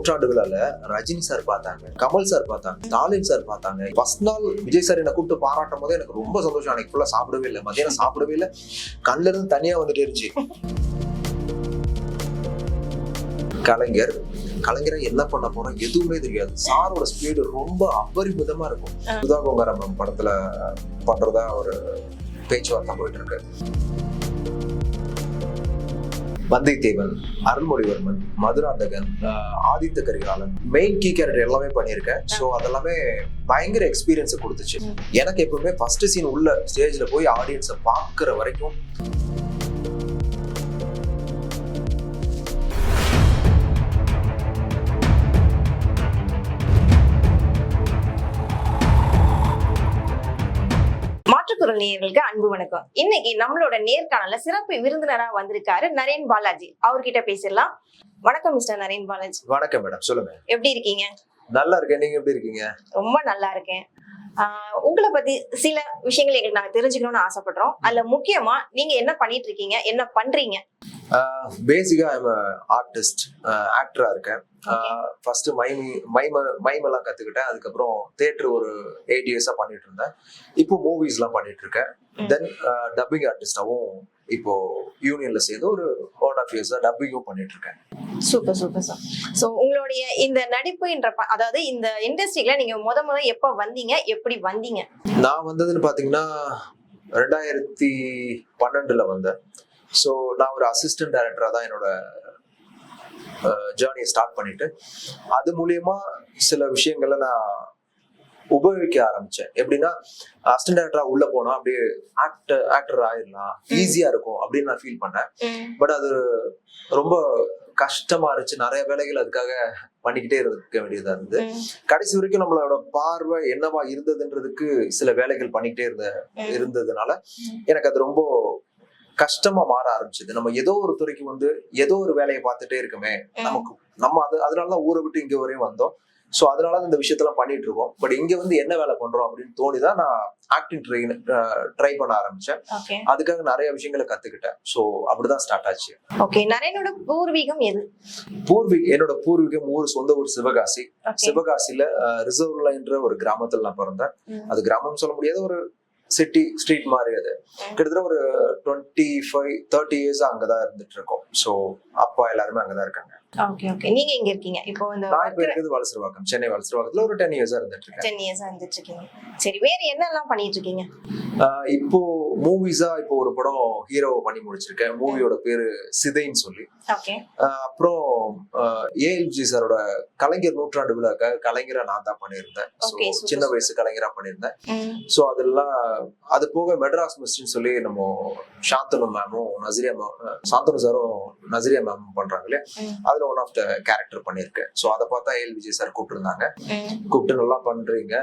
நூற்றாண்டு விழால ரஜினி சார் பார்த்தாங்க கமல் சார் பார்த்தாங்க ஸ்டாலின் சார் பார்த்தாங்க. ஃபர்ஸ்ட் நாள் விஜய் சார் என்னை கூப்பிட்டு பாராட்டும் போது எனக்கு ரொம்ப சந்தோஷம். அன்னைக்கு ஃபுல்லா சாப்பிடவே இல்லை. மதியானம் சாப்பிடவே இல்லை. கண்ணுல இருந்து தனியா வந்துட்டே இருந்துச்சு. கலைஞர் கலைஞரை என்ன பண்ண போறோம் எதுவுமே தெரியாது. சாரோட ஸ்பீடு ரொம்ப அபரிமிதமா இருக்கும். சுதா கோங்காரம் படத்துல பண்றதா ஒரு பேச்சுவார்த்தை போயிட்டு இருக்கு. Vandiyathevan Arulmozhivarman Madhurantakan Aditha Karikalan main key character எல்லாமே பண்ணியிருக்கேன். ஸோ அதெல்லாமே பயங்கர எக்ஸ்பீரியன்ஸை கொடுத்துச்சு. எனக்கு எப்பவுமே ஃபர்ஸ்ட் சீன் உள்ள ஸ்டேஜ்ல போய் ஆடியன்ஸை பார்க்குற வரைக்கும் நேயர்களுக்கு அன்பு வணக்கம். இன்னைக்கு நம்மளோட நேர்காணல சிறப்பு விருந்தினரா வந்திருக்காரு நரேன் பாலாஜி. அவர்கிட்ட பேசிடலாம். வணக்கம் மிஸ்டர் நரேன் பாலாஜி. வணக்கம் மேடம் சொல்லுங்க. எப்படி இருக்கீங்க? நல்லா இருக்கேன் நீங்க எப்படி இருக்கீங்க? ரொம்ப நல்லா இருக்கேன். உங்களை பத்தி சில விஷயங்கள் எங்களுக்கு நாங்க தெரிஞ்சுக்கணும்னு ஆசைப்படுறோம். அதுல முக்கியமா நீங்க என்ன பண்ணிட்டு இருக்கீங்க? என்ன பண்றீங்க? பேசிக்கா ஐம் ஆர்டிஸ்ட் ஆக்டரா இருக்கேன். ஃபர்ஸ்ட் மைமி மைம மைமெல்லாம் கத்துக்கிட்டேன். அதுக்கப்புறம் தேட்டர் ஒரு எயிட் இயர்ஸா பண்ணிட்டு இருந்தேன். இப்போ மூவிஸ்லாம் பண்ணிட்டு இருக்கேன். தென் டப்பிங் ஆர்டிஸ்டாவும் இப்போ யூனியன்ல சேர்ந்து ஒரு ஒன் ஆஃப் இயர்ஸா டப்பிங்கும் பண்ணிட்டு இருக்கேன். சூப்பர் சூப்பர் சார் ஸோ உங்களுடைய இந்த நடிப்புன்ற அதாவது இந்த இண்டஸ்ட்ரியில நீங்க முத முத எப்ப வந்தீங்க? எப்படி வந்தீங்க? நான் வந்ததுன்னு பாத்தீங்கன்னா ரெண்டாயிரத்தி பன்னெண்டுல வந்தேன். ஸோ நான் ஒரு அசிஸ்டன்ட் டைரக்டரா தான் என்னோட ஜேர்னியை ஸ்டார்ட் பண்ணிட்டு அது மூலியமா சில விஷயங்களை நான் உபயோகிக்க ஆரம்பிச்சேன். எப்படின்னா அசிஸ்டன்ட் டைரக்டரா உள்ள போனா அப்படியே ஆக்டர் ஆக்டர் ஆயிடலாம். ஈஸியா இருக்கும் அப்படின்னு நான் ஃபீல் பண்ணேன். பட் அது ரொம்ப கஷ்டமா இருந்துச்சு. நிறைய வேலைகள் அதுக்காக பண்ணிக்கிட்டே இருக்க வேண்டியதா இருந்தது. கடைசி வரைக்கும் நம்மளோட பார்வை என்னவா இருந்ததுன்றதுக்கு சில வேலைகள் பண்ணிக்கிட்டே இருந்த. இருந்ததுனால. எனக்கு அது ரொம்ப கஷ்டமா மாற ஆரம்பிச்சது. நம்ம ஏதோ ஒரு துறைக்கு வந்து ஏதோ ஒரு வேலையை பார்த்துட்டே இருக்கமே. நமக்கு நம்ம அது அதனாலதான் ஊரை விட்டு இங்க வரையும் வந்தோம். சோ அதனால தான் இந்த விஷயத்தெல்லாம் பண்ணிட்டு இருக்கோம். பட் இங்க வந்து என்ன வேலை பண்றோம் அப்படின்னு தோணிதான் நான் ஆக்டிங் ட்ரை ட்ரை பண்ண ஆரம்பிச்சேன். அதுக்காக நிறைய விஷயங்களை கத்துக்கிட்டேன். சோ அப்படிதான் ஸ்டார்ட் ஆச்சு. ஓகே நரேனோட பூர்வீகம் எது? பூர்வீக என்னோட பூர்வீகம் ஊர் சொந்த ஊர் சிவகாசி. சிவகாசியில ரிசர்வ்ல என்ற ஒரு கிராமத்துல நான் பிறந்தேன். அது கிராமம் சொல்ல முடியாத ஒரு சிட்டி ஸ்ட்ரீட் மாதிரி அது கிட்டத்தட்ட ஒரு டுவெண்ட்டி ஃபைவ் தேர்ட்டி இயர்ஸ் அங்கதான் இருந்துட்டு இருக்கோம். ஸோ அப்பா எல்லாருமே அங்கதான் இருக்காங்க. ஓகே ஓகே நீங்க எங்க இருக்கீங்க? இப்போ இந்த நான் இப்ப இருக்கிறது வலசரவாக்கம். சென்னை வலசரவாக்கத்துல ஒரு டென் இயர்ஸா இருந்துட்டு இருக்கேன். டென் இயர்ஸ் வந்துட்டு இருக்கீங்க. சரி வேற என்னெல்லாம் பண்ணிட்டு இருக்கீங்க? இப்போ மூவிஸா இப்போ ஒரு படம் ஹீரோவை பண்ணி முடிச்சிருக்கேன். மூவியோட பேரு சிதைன்னு சொல்லி. அப்புறம் ஏஎல்ஜி சாரோட கலைஞர் நூற்றாண்டு விழாக்க கலைஞரா நான் தான் பண்ணியிருந்தேன். சின்ன. வயசு கலைஞரா பண்ணியிருந்தேன். ஸோ அதெல்லாம் அது போக மெட்ராஸ் மிஸ்ட்ரின்னு சொல்லி நம்ம சாந்தனு மேமும் நசிரியா மேம் சாந்தனு சாரும் நசிரியா மேமும் பண்றாங்க இல்லையா? அதுல ஒன் ஆஃப் த கேரக்டர் பண்ணியிருக்கேன் ஸோ அதை பார்த்தா ஏஎல் விஜய் சார் கூப்பிட்டுருந்தாங்க. கூப்பிட்டு நல்லா பண்றீங்க.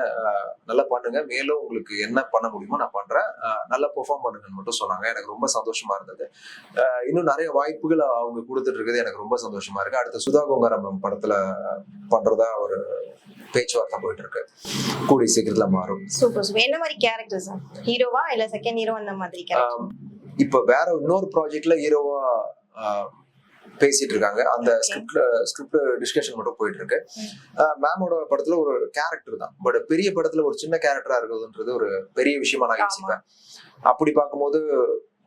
நல்லா பண்ணுங்க. மேலும் உங்களுக்கு என்ன பண்ண முடியுமோ நான் பண்றேன். நல்லா பெர்ஃபார்ம் பண்ணுங்கன்னு மட்டும் சொன்னாங்க. எனக்கு ரொம்ப சந்தோஷமா இருந்தது. இன்னும் நிறைய வாய்ப்புகள் அவங்க கொடுத்துட்டு இருக்குது. எனக்கு ரொம்ப சந்தோஷமா இருக்கு. அடுத்து சுதா கோங்காரம் படத்துல பண்றதா ஒரு பேச்சுவார்த்தை போயிட்டு இருக்கு கூடி சீக்கிரத்துல மாறும். சூப்பர் என்ன மாதிரி கேரக்டர் சார் ஹீரோவா இல்ல செகண்ட் ஹீரோ அந்த மாதிரி இப்ப வேற இன்னொரு ப்ராஜெக்ட்ல ஹீரோவா பேசிட்டு இருக்காங்க அந்த Okay. ஸ்கிரிப்ட் டிஸ்கஷன் மட்டும் போயிட்டு இருக்கு மேமோட படத்துல ஒரு கேரக்டர் தான். பட் பெரிய படத்துல ஒரு சின்ன கேரக்டரா இருக்குதுன்றது ஒரு பெரிய விஷயமா நான். யோசிப்பேன். அப்படி பார்க்கும்போது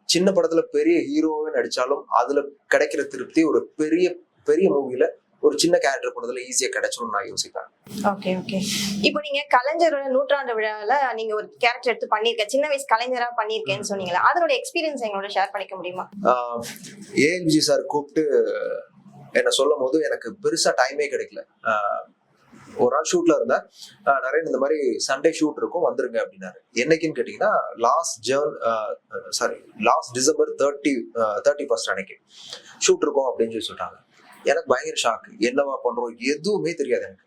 சின்ன படத்துல பெரிய ஹீரோவே நடிச்சாலும் அதுல கிடைக்கிற திருப்தி ஒரு பெரிய பெரிய மூவில ஒரு சின்ன கேரக்டர் படத்துல ஈஸியா கிடைச்சிடும் நான் யோசிப்பேன். ஓகே ஓகே இப்போ நீங்க கலைஞரோட நூற்றாண்டு விழால நீங்க ஒரு கேரக்டர் எடுத்து பண்ணிருக்க சின்ன வயசு கலைஞரா பண்ணிருக்கேன்னு சொன்னீங்களா அதனோட எக்ஸ்பீரியன்ஸ் எங்களோட ஷேர் பண்ணிக்க முடியுமா? ஏஎல்ஜி சார் கூப்பிட்டு என்ன சொல்லும் போது எனக்கு பெருசா டைமே கிடைக்கல. ஒரு நாள் ஷூட்ல இருந்தேன். நிறைய இந்த மாதிரி சண்டே ஷூட் இருக்கும் வந்துருங்க அப்படின்னாரு. என்னைக்குன்னு கேட்டீங்கன்னா last ஜேர்ன் sorry last December thirty thirty first அன்னைக்கு. ஷூட் இருக்கும் அப்படின்னு சொல்லி சொல்லிட்டாங்க. எனக்கு பயங்கர ஷாக் என்னவா பண்றோம்? எதுவுமே தெரியாது எனக்கு.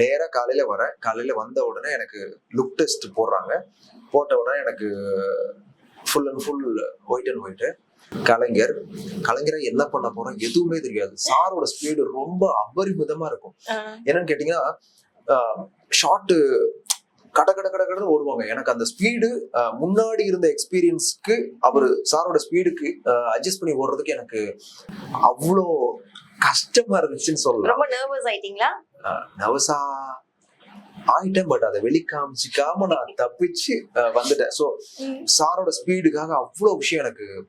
நேரா காலையில வரேன். காலையில வந்த உடனே எனக்கு லுக் டெஸ்ட் போடுறாங்க. போட்ட உடனே எனக்கு full and full white and white Kalaignar கலைஞரை என்ன பண்ண போறோம்? எதுவுமே தெரியாது. சாரோட ஸ்பீடு ரொம்ப அபரிமிதமா இருக்கும். என்னன்னு கேட்டீங்கன்னா ஷார்ட் கட கட கட கடன்னு ஓடுவாங்க. எனக்கு அந்த ஸ்பீடு முன்னாடி இருந்த எக்ஸ்பீரியன்ஸ்க்கு அவர் சாரோட ஸ்பீடுக்கு அட்ஜஸ்ட் பண்ணி ஓடுறதுக்கு எனக்கு அவ்வளோ கஷ்டமா இருந்துச்சுன்னு சொல்லலாம். ரொம்ப நர்வஸ் ஆயிட்டீங்களா? நவசா ஆயிட்டேன் பட் அதை வெளிக்காமிச்சிக்காம நான் தப்பிச்சு வந்துட்டேன். சோ சாரோட ஸ்பீடுக்காக அவ்வளவு விஷயம் எனக்கு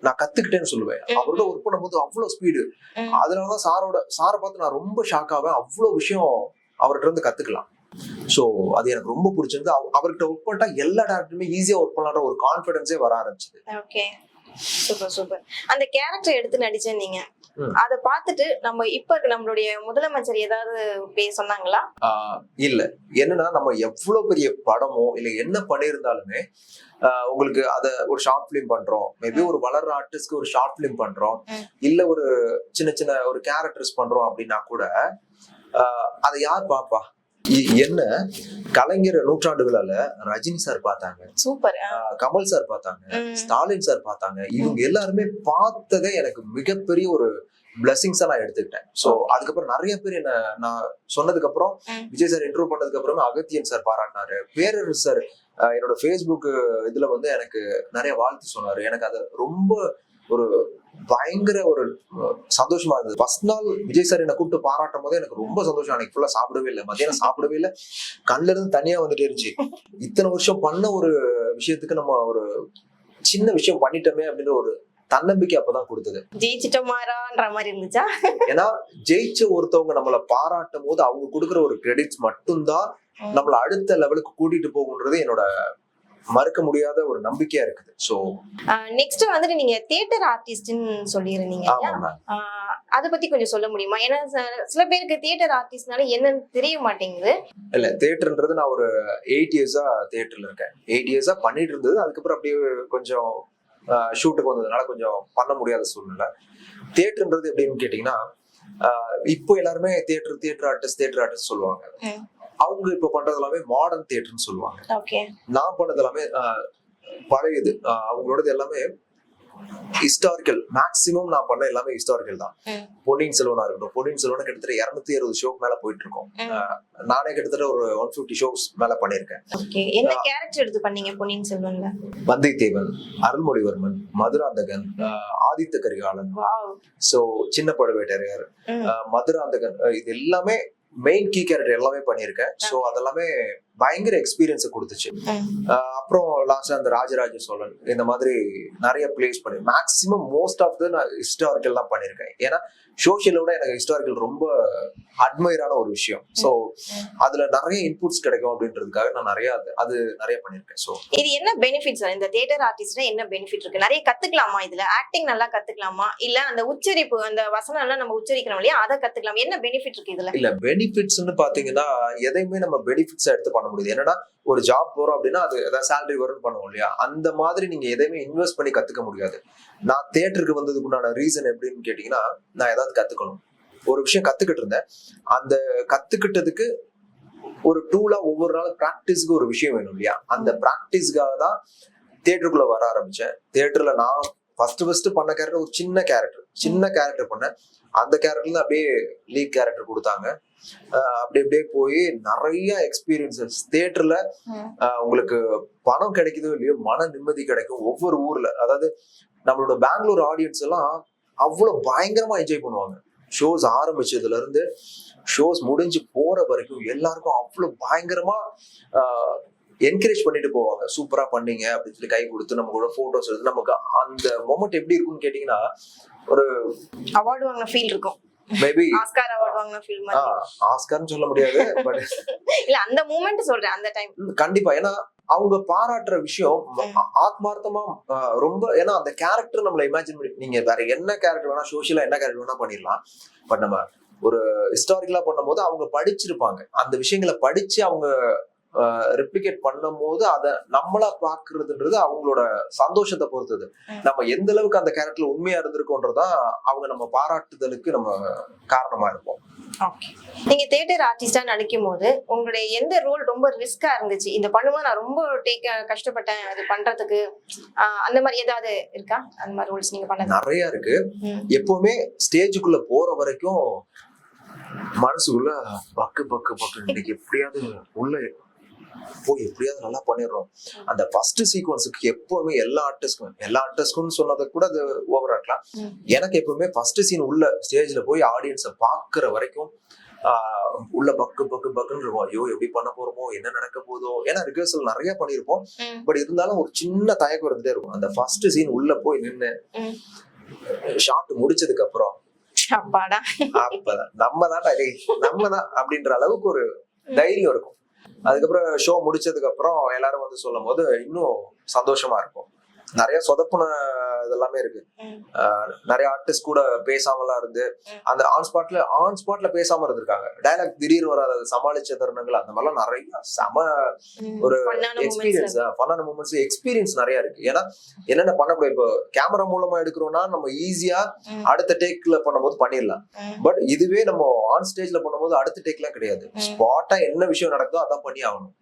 நான் கத்துக்கிட்டேன்னு சொல்லுவேன். அவரோட ஒர்க் பண்ணும்போது அவ்வளவு ஸ்பீடு. அதனாலதான் சாரோட சாரை பார்த்து நான் ரொம்ப ஷாக் ஆவேன். அவ்வளவு விஷயம் அவர்கிட்ட இருந்து கத்துக்கலாம். சோ அது எனக்கு ரொம்ப பிடிச்சிருந்து அவ- அவர்கிட்ட ஒர்க் பண்ணிட்டா எல்லா டேரக்டருமே ஈஸியா ஒர்க் பண்ணலான்ற ஒரு கான்பிடன்ஸே வர ஆரம்பிச்சது. சூப்பர் சூப்பர் அந்த கேரக்டர் எடுத்து நடிச்சேன் நீங்க. அத பார்த்துட்டு நம்ம இப்ப நம்மளுடைய முதலமைச்சர் ஏதாவது பேர் சொன்னாங்களா? இல்ல. என்னன்னா நம்ம எவ்வளவு பெரிய படமோ இல்ல என்ன பண்ணியிருந்தாலுமே ஆஹ் உங்களுக்கு அத ஒரு ஷார்ட் பிலிம் பண்றோம். மேபி. ஒரு வளர்ற ஆர்டிஸ்ட்க்கு ஒரு ஷார்ட் பிலிம் பண்றோம். இல்ல ஒரு சின்ன சின்ன ஒரு கேரக்டர்ஸ் பண்றோம் அப்படின்னா கூட அதை யார் பாப்பா என்ன? கலைஞர் நூற்றாண்டுகளால ரஜினி சார் பார்த்தாங்க. சூப்பர். கமல் சார் பார்த்தாங்க. ஸ்டாலின் சார் பார்த்தாங்க. இவங்க எல்லாருமே பார்த்ததே எனக்கு மிகப்பெரிய ஒரு பிளெஸிங்ஸா நான் எடுத்துக்கிட்டேன். சோ அதுக்கப்புறம் நிறைய பேர் என்ன நான் சொன்னதுக்கு அப்புறம். விஜய் சார் இன்டர்வியூ பண்ணதுக்கு அப்புறமே அகத்தியன் சார் பாராட்டினாரு. பேரரசு சார் என்னோட ஃபேஸ்புக் இதுல வந்து எனக்கு நிறைய வாழ்த்து சொன்னாரு. எனக்கு அது ரொம்ப ஒரு பயங்கர ஒரு சந்தோஷமா இருந்தது. ஃபர்ஸ்ட் நாள் விஜய் சார் என்னை கூப்பிட்டு பாராட்டும் போது எனக்கு ரொம்ப சந்தோஷம். அன்னைக்கு ஃபுல்லா சாப்பிடவே இல்லை. மத்தியானம் சாப்பிடவே இல்லை. கண்ணுல இருந்து தனியா வந்துட்டே இருந்துச்சு. இத்தனை வருஷம் பண்ண ஒரு விஷயத்துக்கு நம்ம ஒரு சின்ன விஷயம் பண்ணிட்டோமே அப்படின்ற ஒரு தன்னம்பிக்கை அப்பதான் கொடுத்தது. ஜெயிச்சிட்டோமாரான்ற மாதிரி இருந்துச்சா? ஏன்னா ஜெயிச்ச ஒருத்தவங்க நம்மள பாராட்டும் போது அவங்க கொடுக்குற ஒரு கிரெடிட்ஸ் மட்டும்தான். நம்மள அடுத்த லெவலுக்கு கூட்டிட்டு போகுன்றது என்னோட மறுக்க முடியாத ஒரு நம்பிக்கையா இருக்குது. சோ நெக்ஸ்ட் வந்துட்டு நீங்க தியேட்டர் ஆர்டிஸ்ட்னு சொல்லியிருந்தீங்க அத பத்தி கொஞ்சம் சொல்ல முடியுமா? ஏன்னா சில பேருக்கு தியேட்டர் ஆர்டிஸ்ட்னால என்னன்னு தெரிய மாட்டேங்குது. இல்ல தேட்டர்ன்றது நான் ஒரு எயிட் இயர்ஸா தேட்டர்ல இருக்கேன். எயிட் இயர்ஸா பண்ணிட்டு இருந்தது. அதுக்கப்புறம் அப்படியே கொஞ்சம் ஷூட்டுக்கு வந்ததுனால கொஞ்சம் பண்ண முடியாத சூழ்நிலை. தேட்டர்ன்றது எப்படின்னு கேட்டீங்கன்னா இப்போ எல்லாருமே theatre theatre artist theatre artist சொல்லுவாங்க. அவங்க இப்போ பண்றது எல்லாமே மாடர்ன் தியேட்டர்னு சொல்லுவாங்க. நான் பண்ணது எல்லாமே பழையது. அவங்களோடது எல்லாமே ஹிஸ்டாரிக்கல் மேக்சிமம் நான் பண்ண எல்லாமே ஹிஸ்டாரிக்கல் தான். பொன்னியின் செல்வனா இருக்கட்டும். பொன்னியின் செல்வன் கிட்டத்தட்ட இருநூத்தி அறுபது ஷோக்கு மேல போயிட்டு இருக்கோம். நானே கிட்டத்தட்ட ஒரு ஒன் பிப்டி ஷோஸ் மேல பண்ணியிருக்கேன். ஓகே என்ன கேரக்டர் எடுத்து பண்ணீங்க பொன்னியின் செல்வன்ல? வந்தியத்தேவன் அருள்மொழிவர்மன் மதுராந்தகன் ஆதித்த கரிகாலன். சோ சின்ன பழுவேட்டரையர் மதுராந்தகன் இது எல்லாமே மெயின் கீ கேரக்டர் எல்லாமே பண்ணியிருக்கேன். சோ அதெல்லாமே பயங்கர எக்ஸ்பீரியன்ஸை கொடுத்துச்சு. அப்புறம் லாஸ்டா அந்த ராஜராஜ சோழன் இந்த மாதிரி நிறைய பிளேஸ் பண்ணி மேக்ஸிமம் மோஸ்ட் ஆஃப் த நான் ஹிஸ்டாரிக்கல் தான் பண்ணியிருக்கேன் ஏன்னா சோஷியலை விட எனக்கு ஹிஸ்டாரிக்கல் ரொம்ப அட்மைரான ஒரு விஷயம். ஸோ அதுல நிறைய இன்புட்ஸ் கிடைக்கும் அப்படின்றதுக்காக நான் நிறைய அது- அது நிறைய பண்ணியிருக்கேன் ஸோ இது என்ன பெனிஃபிட்ஸ் இந்த தியேட்டர் ஆர்டிஸ்ட்ல என்ன பெனிஃபிட் இருக்கு? நிறைய கத்துக்கலாமா இதுல? ஆக்டிங் நல்லா கத்துக்கலாமா? இல்ல அந்த உச்சரிப்பு அந்த வசனம் எல்லாம் நம்ம உச்சரிக்கிறோம் இல்லையா? அதை கத்துக்கலாம். என்ன பெனிஃபிட் இருக்கு இதுல? இல்ல பெனிஃபிட்ஸ்னு பாத்தீங்கன்னா எதையுமே நம்ம பெனிஃபிட்ஸா எடுத்து பண்ண முடியுது. என்னன்னா ஒரு ஜாப் போறோம் அப்படின்னா அது ஏதாவது சேலரி வரும்னு பண்ணுவோம் இல்லையா? அந்த மாதிரி நீங்க எதையுமே இன்வெஸ்ட் பண்ணி கத்துக்க முடியாது. நான் தேட்டருக்கு வந்ததுக்கு உண்டான ரீசன் எப்படின்னு கேட்டீங்கன்னா நான் ஏதாவது கத்துக்கணும். ஒரு விஷயம் கத்துக்கிட்டு இருந்தேன். அந்த கத்துக்கிட்டதுக்கு ஒரு டூலா ஒவ்வொரு நாளும் ப்ராக்டிஸ்க்கு ஒரு விஷயம் வேணும் இல்லையா? அந்த ப்ராக்டிஸ்க்காக தான் தேட்டருக்குள்ள வர ஆரம்பிச்சேன். தேட்டர்ல நான் ஃபர்ஸ்ட் ஃபர்ஸ்ட் பண்ண கேரக்டர் ஒரு சின்ன கேரக்டர் சின்ன கேரக்டர் பண்ணேன் அந்த கேரக்டர்ல அப்படியே லீட் கேரக்டர் கொடுத்தாங்க. அப்படி அப்படியே போய் நிறைய எக்ஸ்பீரியன்சஸ் தேட்டர்ல உங்களுக்கு பணம் கிடைக்குதோ இல்லையோ மன நிம்மதி கிடைக்கும் ஒவ்வொரு ஊர்ல. அதாவது நம்மளோட பெங்களூர் ஆடியன்ஸ் எல்லாம் அவ்வளவு பயங்கரமா என்ஜாய் பண்ணுவாங்க. ஷோஸ் ஆரம்பிச்சதுல இருந்து ஷோஸ் முடிஞ்சு போற வரைக்கும் எல்லாருக்கும் அவ்வளவு பயங்கரமா என்கரேஜ் பண்ணிட்டு போவாங்க. சூப்பரா பண்ணீங்க அப்படின்னு சொல்லி கை கொடுத்து நம்ம கூட போட்டோஸ் எடுத்து நமக்கு அந்த மொமெண்ட் எப்படி இருக்கும்னு கேட்டீங்கன்னா ஒரு அவார்டு வாங்கின ஃபீல் இருக்கும். மேபி ஆஸ்கார் அவார்டு வாங்கின ஃபீல் மாதிரி. ஆஸ்கார்னு சொல்ல முடியாது பட் இல்ல அந்த மூமெண்ட் சொல்றேன் அந்த டைம் கண்டிப்பா. ஏன்னா அவங்க பாராட்டுற விஷயம் ஆத்மார்த்தமா ரொம்ப ஏன்னா அந்த கேரக்டர் நம்மள இமேஜின் பண்ணி நீங்க வேற என்ன கேரக்டர் வேணா சோஷியலா என்ன கேரக்டர் வேணா பண்ணிடலாம். பட் நம்ம ஒரு ஹிஸ்டாரிக்கலா பண்ணும்போது அவங்க படிச்சிருப்பாங்க. அந்த விஷயங்களை படிச்சு அவங்க ரெப்ளிகேட் பண்ணும் போது அதை நம்மளா பாக்குறதுன்றது அவங்களோட சந்தோஷத்தை பொறுத்தது. நம்ம எந்த அளவுக்கு அந்த கேரக்டர்ல உண்மையா இருந்திருக்கோன்றதான் அவங்க நம்ம பாராட்டுதலுக்கு நம்ம காரணமா இருப்போம். நீங்க தியேட்டர் ஆர்டிஸ்டா நடிக்கும் போது உங்களுடைய எந்த ரோல் ரொம்ப ரிஸ்கா இருந்துச்சு? இந்த பண்ணும்போது நான் ரொம்ப டேக் கஷ்டப்பட்டேன். அது பண்றதுக்கு அந்த மாதிரி ஏதாவது இருக்கா? அந்த மாதிரி ரோல்ஸ் நீங்க பண்ணது? நிறைய இருக்கு. எப்பவுமே ஸ்டேஜுக்குள்ள போற வரைக்கும் மனசுக்குள்ள பக்கு பக்கு பக்கு இன்னைக்கு எப்படியாவது உள்ள போய் எப்படியாவது நல்லா பண்ணிடுறோம். அந்த ஃபர்ஸ்ட் சீக்வன்ஸுக்கு எப்பவுமே எல்லா ஆர்டிஸ்ட்க்கும் எல்லா ஆர்டிஸ்ட்க்கும் சொன்னதை கூட அது ஓவரா இருக்கலாம் ம். எனக்கு எப்பவுமே ஃபர்ஸ்ட் சீன் உள்ள ஸ்டேஜ்ல போய் ஆடியன்ஸை பாக்குற வரைக்கும் உள்ள பக்கு பக்கு பக்குன்னு இருக்கும். ஐயோ எப்படி பண்ண போறோமோ என்ன நடக்க போதோ ஏன்னா ரிஹர்சல் நிறைய பண்ணியிருப்போம். பட் இருந்தாலும் ஒரு சின்ன தயக்கம் இருந்துட்டே இருக்கும். அந்த ஃபர்ஸ்ட் சீன் உள்ள போய் நின்று. ஷாட் முடிச்சதுக்கு அப்புறம். அப்பதான். நம்ம தான் நம்ம தான் அப்படின்ற அளவுக்கு ஒரு தைரியம் இருக்கும். அதுக்கப்புறம் ஷோ முடிச்சதுக்கு அப்புறம் எல்லாரும் வந்து சொல்லும் போது இன்னும் சந்தோஷமா இருக்கும். நிறைய சொதப்புன இதெல்லாமே இருக்கு. நிறைய ஆர்டிஸ்ட் கூட பேசாமலாம் இருந்து. அந்த ஆன் ஸ்பாட்ல ஆன் ஸ்பாட்ல பேசாம இருந்திருக்காங்க. டைலாக் திடீர் வராத சமாளிச்ச தருணங்கள் அந்த மாதிரிலாம் நிறைய செம. ஒரு எக்ஸ்பீரியன்ஸ் ஃபன்னான மூமெண்ட்ஸ் எக்ஸ்பீரியன்ஸ் நிறைய இருக்கு. ஏன்னா என்னென்ன பண்ணக்கூடாது? இப்போ கேமரா மூலமா எடுக்கிறோம்னா நம்ம ஈஸியா அடுத்த டேக்ல பண்ணும்போது பண்ணிடலாம். பட் இதுவே நம்ம ஆன் ஸ்டேஜ்ல பண்ணும்போது அடுத்த டேக்லாம் கிடையாது. ஸ்பாட்டா என்ன விஷயம் நடக்குதோ அதான் பண்ணி ஆகணும்